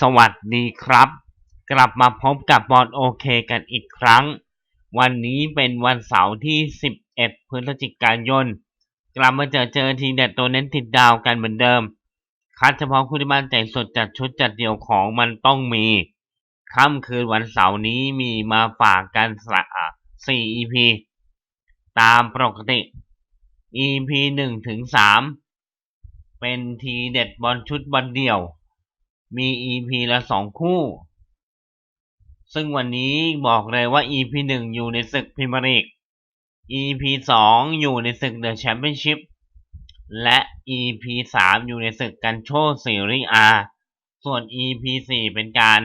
สวัสดีครับ กลับมาพบกับบอลโอเคกันอีกครั้ง วันนี้เป็นวันเสาร์ที่ 11 พฤศจิกายน กลับมาเจอเจอทีเด็ดตัวเน้นติดดาวกันเหมือนเดิม คัดเฉพาะคู่ที่บ้านใจสดจัดชุดจัดเดี่ยวของมันต้องมี ค่ำคืนวันเสาร์นี้มีมาฝากกันสะ4 EP ตามปกติ EP 1ถึง3เป็นทีเด็ดบอลชุดบอลเดี่ยว มี EP ละสองคู่ ซึ่งวันนี้บอกเลยว่า EP 1อยู่ในศึกพรีเมียร์ลีก EP 2อยู่ในศึกเดอะแชมเปี้ยนชิพและ EP 3อยู่ในศึกกันโชซีรีอาส่วน EP 4เป็นการ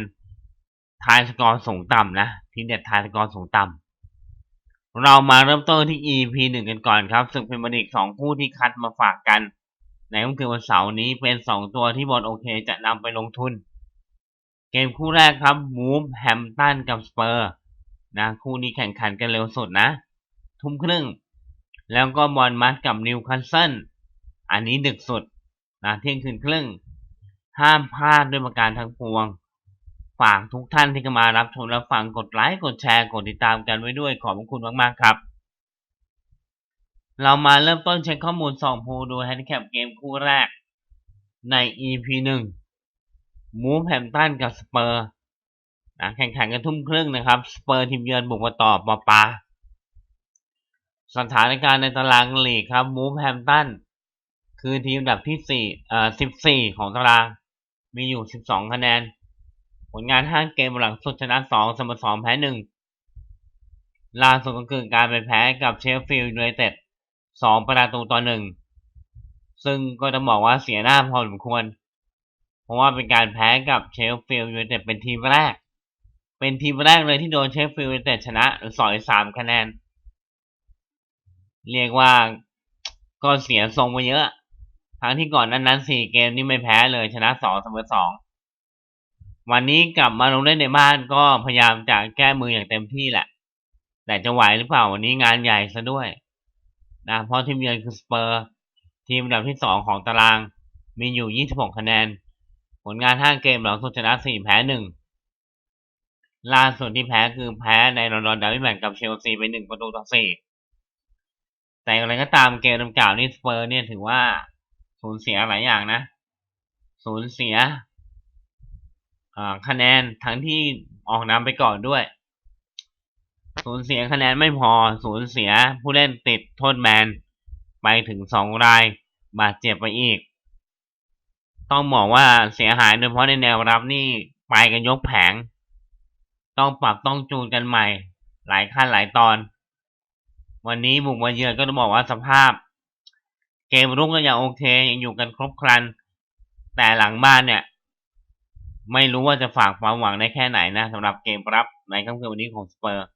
ทายสกอร์สูงต่ำนะทีเด็ดทายสกอร์สูงต่ำเรามาเริ่มต้นที่ EP 1กันก่อนครับศึกพรีเมียร์ลีกสองคู่ที่คัดมาฝากกัน ในค่ำคืนวันเสาร์นี้เป็น2ตัวที่บอลโอเคจะนำไปลงทุน เกมคู่แรกครับมูฟแฮมตันกับสเปอร์นะคู่นี้แข่งขันกันเร็วสุดนะ ทุ่มครึ่ง แล้วก็บอลมัดกับนิวคาสเซิลอันนี้ดึกสุดนะเที่ยงคืนครึ่ง ห้ามพลาดด้วยประการทั้งปวง ฝากทุกท่านที่เข้ามารับชมรับฟังกดไลค์กดแชร์กดติดตามกันไว้ด้วยขอบคุณมากๆครับ เรามาเริ่มต้นเช็คข้อมูลสองพูดูแฮนดิแคปเกมคู่แรก ใน EP 1มูฟแฮมตันกับสเปอร์นะแข่งขันกันทุ่มครึ่งนะครับ สเปอร์ทีมเยือนบุกมาต่อปอปา สถานการณ์ในตารางลีกครับมูฟแฮมตันคือทีมอันดับที่สี่เอ่อสิบสี่ของตาราง มีอยู่สิบสองคะแนน ผลงานห้าเกมหลังสุดชนะสองเสมอสองแพ้หนึ่งล่าสุดก็คือการไปแพ้กับเชฟฟิลด์ยูไนเต็ด สองประตูต่อหนึ่งซึ่งก็จะบอกว่าเสียหน้าพอสมควร เพราะว่าเป็นการแพ้กับเชฟฟิลด์ยูไนเต็ดเป็นทีมแรก เป็นทีมแรกเลยที่โดนเชฟฟิลด์ยูไนเต็ดชนะสอยสามคะแนน เรียกว่าก็เสียทรงไปเยอะทั้งที่ก่อนนั้นนั้นสี่เกมนี่ไม่แพ้เลยชนะสองเสมอสองวันนี้กลับมาลงเล่นในบ้านก็พยายามจะแก้มืออย่างเต็มที่แหละ แต่จะไหวหรือเปล่าวันนี้งานใหญ่ซะด้วย นะเพราะทีมเยือนคือสเปอร์ทีมอันดับที่สองของตารางมีอยู่ 26 คะแนน ผลงาน 5 เกมหลังสุดชนะ 4 แพ้ 1 ล่าสุดที่แพ้คือแพ้ในลอนดอนดาร์บี้แมตช์กับเชลซีไป 1 ประตูต่อ 4 แต่อะไรก็ตามเกมดังกล่าวนี่สเปอร์เนี่ยถือว่าสูญเสียหลายอย่างนะ สูญเสียคะแนนทั้งที่ออกนำไปก่อนด้วย สูญเสียคะแนนไม่พอ สูญเสียผู้เล่นติดโทษแบน ไปถึงสองราย บาดเจ็บไปอีก ต้องบอกว่าเสียหายโดยเฉพาะในแนวรับนี่ไปกันยกแผง ต้องปรับต้องจูนกันใหม่ หลายขั้นหลายตอน วันนี้บุกมาเยือนก็ต้องบอกว่าสภาพ เกมรุกก็ยังโอเคยังอยู่กันครบครัน แต่หลังบ้านเนี่ย ไม่รู้ว่าจะฝากความหวังได้แค่ไหนนะสำหรับเกมรับในค่ำคืนวันนี้ของสเปอร์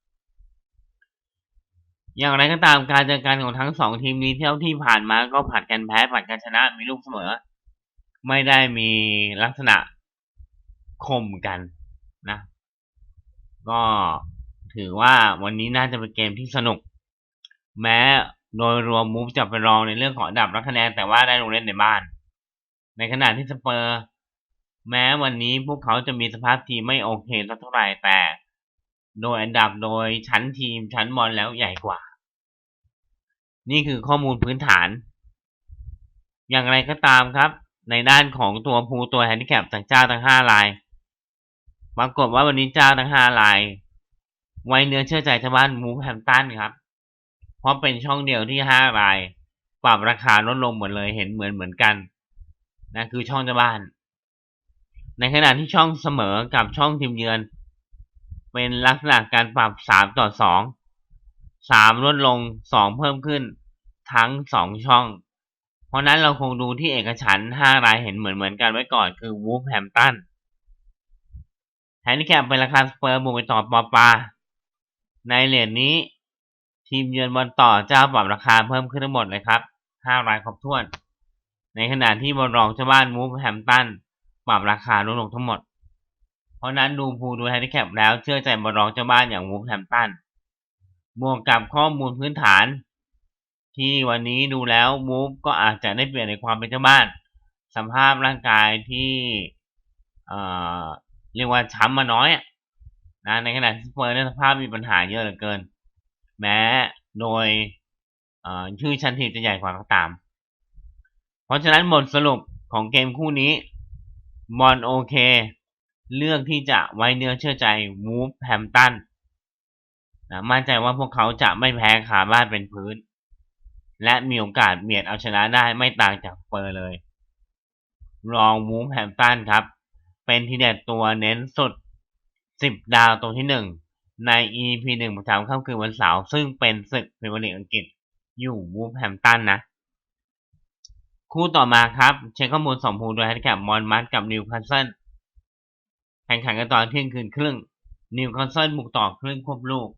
อย่างไรก็ตามการเจอกันของทั้งสองทีมนี้เที่ยวที่ผ่านมาก็ผัดกันแพ้ผัดกันชนะมีลูกเสมอ ไม่ได้มีลักษณะคมกันนะ ก็ถือว่าวันนี้น่าจะเป็นเกมที่สนุก แม้โดยรวมมูฟจะไปรองในเรื่องของดับรับคะแนนแต่ว่าได้ลงเล่นในบ้าน ในขณะที่สเปอร์ แม้วันนี้พวกเขาจะมีสภาพทีมไม่โอเคสักเท่าไหร่แต่ โดยอันดับโดยชั้นทีมชั้นบอลแล้วใหญ่กว่า นี่คือข้อมูลพื้นฐาน อย่างไรก็ตามครับ ในด้านของตัวภูตัวแฮนดิแคปจากเจ้าทั้งห้าลายปรากฏว่าวันนี้เจ้าทั้งห้าลาย ไว้เนื้อเชื่อใจชาวบ้านมูฟแฮมตันครับ เพราะเป็นช่องเดียวที่ห้าราย ปรับราคาลดลงหมดเลยเห็นเหมือนเหมือนกันนะคือช่องเจ้าบ้าน ในขณะที่ช่องเสมอกับช่องทีมเยือน เป็นลักษณะการปรับสามต่อสองสามลดลงสองเพิ่มขึ้น ทั้งสองช่อง เพราะนั้นเราคงดูที่เอกฉันห้ารายเห็นเหมือนเหมือนกันไว้ก่อนคือวูฟแฮมตันแฮนดิแคปเป็นราคาสเปอร์บุกไปต่อปอปา ในเหรียญนี้ ทีมเยือนบอลต่อเจ้าปรับราคาเพิ่มขึ้นทั้งหมดเลยครับห้ารายครบถ้วน ในขณะที่บอลรองเจ้าบ้านมูฟแฮมตันปรับราคาลดลงทั้งหมด ราะนั้นดูพูดูแฮนดิแคปแล้วเชื่อใจบอลรองเจ้าบ้านอย่างวูฟแฮมตันบวกกับข้อมูลพื้นฐาน ที่วันนี้ดูแล้วมูฟก็อาจจะได้เปลี่ยนในความเป็นเจ้าบ้าน สภาพร่างกายที่เอ่อเรียกว่าช้ำมาน้อยนะในขณะที่เปอร์นสภาพมีปัญหาเยอะเหลือเกิน แม้โดยชื่อชั้นทีมจะใหญ่กว่าก็ตาม เพราะฉะนั้นบทสรุปของเกมคู่นี้บอลโอเค เลือกที่จะไว้เนื้อเชื่อใจวูฟแฮมตันนะมั่นใจว่าพวกเขาจะไม่แพ้ขาบ้านเป็นพื้น และมีโอกาสเบียดเอาชนะได้ไม่ต่างจากเปอร์เลย รองวูฟแฮมตันครับ เป็นทีเด็ดตัวเน้นสุด 10 ดาวตัวที่ 1 ใน EP 1ประจำค่ำคืนวันเสาร์ซึ่งเป็นศึกพรีเมียร์ลีกอังกฤษอยู่วูฟแฮมตันนะ คู่ต่อมาครับ เช็คข้อมูลสมภูมิโดยแฮนด์แคปมอนมัสกับนิวคาสเซิล แข่งขันกันตอนเที่ยงคืนครึ่ง นิวคาสเซิลบุกต่อครึ่งควบลูก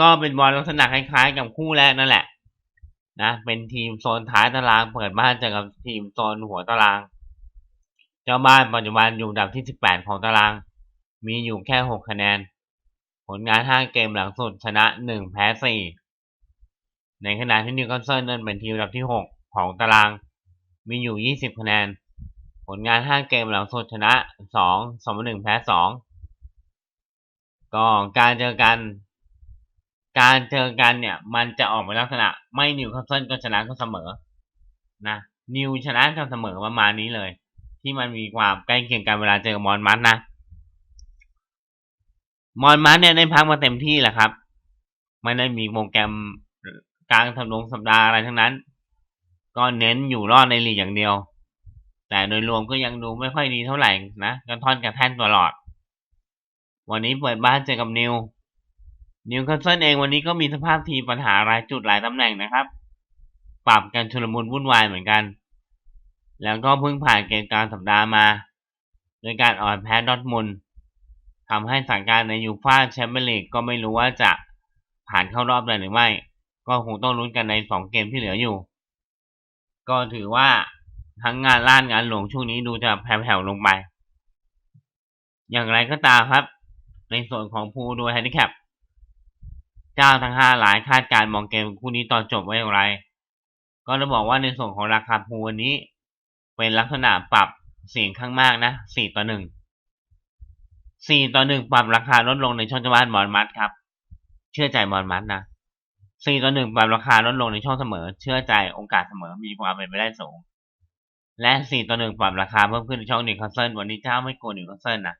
ก็เป็นบอลลักษณะคล้ายๆ กับคู่แรกนั่นแหละนะเป็นทีมโซนท้ายตารางเปิดบ้านเจอกับทีมโซนหัวตาราง เจ้าบ้านปัจจุบันอยู่อันดับที่ 18 ของตาราง มีอยู่แค่ 6 คะแนน ผลงาน 5 เกมหลังสุดชนะ 1 แพ้ 4 ในขณะที่นิวคาสเซิลนั้นเป็นทีมอันดับที่ 6 ของตาราง มีอยู่ 20 คะแนน ลงาน 5 เกมหลังสุดชนะ 2 2 1 แพ้ 2 ก็การเจอกัน การเจอกันเนี่ย มันจะออกมาลักษณะ ไม่นิวคาสเซิลก็ชนะก็เสมอ นะ นิวชนะก็เสมอประมาณนี้เลย ที่มันมีความใกล้เคียงกันเวลาเจอกับมอนมัสนะ มอนมัสเนี่ยได้พักมาเต็มที่แหละครับ ไม่ได้มีโปรแกรมกลางทำลงสัปดาห์อะไรทั้งนั้น ก็เน้นอยู่รอดในลีกอย่างเดียว แต่โดยรวมก็ยังดูไม่ค่อยดีเท่าไหร่นะกระท่อนกระแท่นตลอด วันนี้เปิดบ้านเจอกับนิว นิวคาสเซิลเองวันนี้ก็มีสภาพทีปัญหาหลายจุดหลายตำแหน่งนะครับ ปรับกันชุลมุนวุ่นวายเหมือนกัน แล้วก็เพิ่งผ่านเกมกลางสัปดาห์มาโดยการอ่อนแพ้ดอทมุนทำให้สถานการณ์ในยูฟ่าแชมเปี้ยนลีกก็ไม่รู้ว่าจะผ่านเข้ารอบได้หรือไม่ ก็คงต้องลุ้นกันในสองเกมที่เหลืออยู่ ก็ถือว่า ทั้งงานล้านงานหลวงช่วงนี้ดูจะแผ่วๆลงไป อย่างไรก็ตามครับ ในส่วนของภูดูแฮนดิแคปเจ้าทั้งห้าหลายคาดการมองเกมคู่นี้ตอนจบไว้อย่างไร ก็จะบอกว่าในส่วนของราคาภูวันนี้ เป็นลักษณะปรับเสียงข้างมากนะสี่ต่อหนึ่งสี่ต่อหนึ่งปรับราคาลดลงในช่องจังหวัดมอนมัดครับ เชื่อใจมอนมัดนะสี่ต่อหนึ่งปรับราคาลดลงในช่องเสมอ เชื่อใจโอกาสเสมอมีความเป็นไปได้สูง และสี่ต่อหนึ่งปรับราคาเพิ่มขึ้นในช่องนิวคาสเซิลวันนี้เจ้าไม่โกนนิวคาสเซิลนะ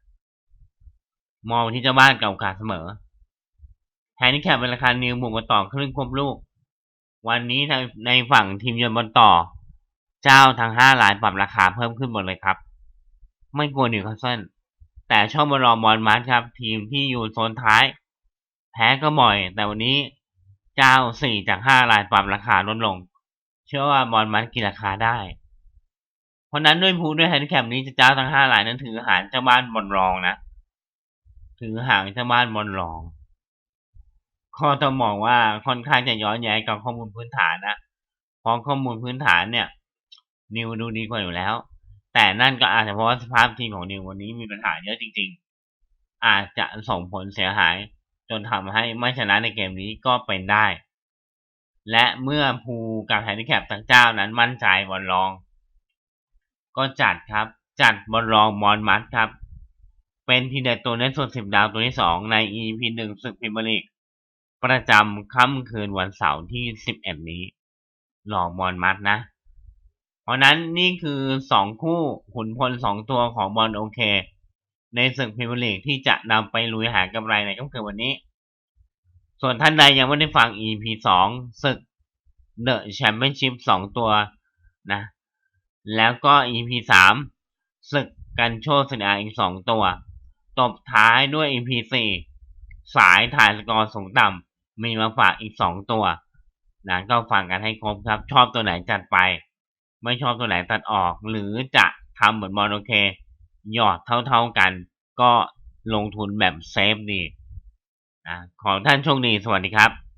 มองที่เจ้าบ้านเกับโอกาสเสมอแฮนดิแคปเป็นราคานิวบุกมาต่อครึ่งควบลูก วันนี้ในในฝั่งทีมเยือนบอลต่อ เจ้าทั้งห้ารายปรับราคาเพิ่มขึ้นหมดเลยครับ ไม่กลัวนิวคาสเซิลแต่ช่องบอลรอบอลมาร์ครับ ทีมที่อยู่โซนท้าย แพ้ก็บ่อย แต่วันนี้เจ้าสี่จากห้ารายปรับราคาลดลง เชื่อว่าบอลมัดกินราคาได้ เพราะนั้นด้วยพูด้วยแฮนดิแคปนี้จะเจ้าทั้งห้ารายนั้นถือหางเจ้าบ้านบอลรองนะ ถือหางเจ้าบ้านบอลรอง ข้อต้องมองว่าค่อนข้างจะย้อนแย้งกับข้อมูลพื้นฐานนะเพราะข้อมูลพื้นฐานเนี่ย นิวดูดีกว่าอยู่แล้ว แต่นั่นก็อาจจะเพราะว่าสภาพทีมของนิววันนี้มีปัญหาเยอะจริง ๆ อาจจะส่งผลเสียหาย จนทำให้ไม่ชนะในเกมนี้ก็เป็นได้และเมื่อภูกับแฮนดิแคปทั้งเจ้านั้นมั่นใจบอลรอง ก็จัดครับ จัดบอลรองมอนมัดครับ เป็นทีเด็ดตัวเน้นส่วนสิบดาวตัวที่สองใน EP หนึ่งศึกพรีเมียร์ลีกประจำค่ำคืนวันเสาร์ที่สิบเอ็ดนี้หลอกบอลมัดนะ เพราะนั้นนี่คือสองคู่ขุนพลสองตัวของบอลโอเค ในศึกพรีเมียร์ลีกที่จะนำไปลุยหากำไรในค่ำคืนวันนี้ ส่วนท่านใดยังไม่ได้ฟัง EP สองศึก The Championship สองตัวนะ แล้วก็ EP สามศึกกันโชคสนาอีกสองตัว ตบท้ายด้วย EP สี่สายถ่ายสกอร์สูงต่ำมีมาฝากอีกสองตัวนะก็ฟังกันให้ครบครับ ชอบตัวไหนจัดไป ไม่ชอบตัวไหนตัดออก หรือจะทำเหมือนบอลโอเค หยอดเท่าๆกัน ก็ลงทุนแบบเซฟดีนะขอท่านโชคดี สวัสดีครับ